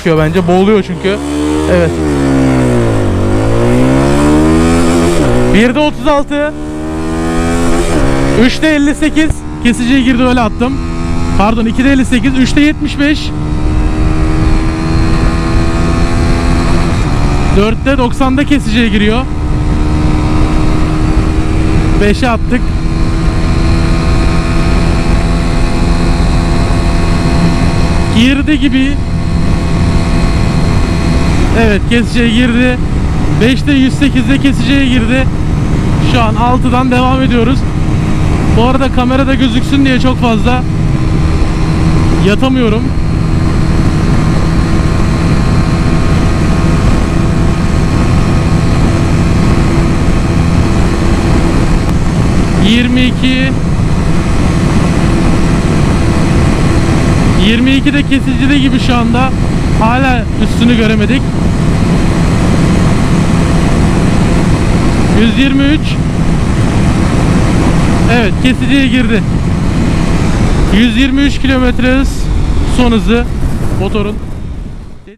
çıkıyor bence. Boğuluyor çünkü. Evet. 1'de 36. 3'te 58. Kesiciye girdi öyle attım. Pardon 2'de 58. 3'te 75. 4'te 90'da kesiciye giriyor. 5'e attık. Girdi gibi. Evet kesiciye girdi. 5'te 108'de kesiciye girdi. Şu an 6'dan devam ediyoruz. Bu arada kamerada gözüksün diye çok fazla yatamıyorum. Yirmi iki 22'de kesicide gibi şu anda. Hala üstünü göremedik. 123 Evet kesiciye girdi. 123 kilometre hız son hızı motorun.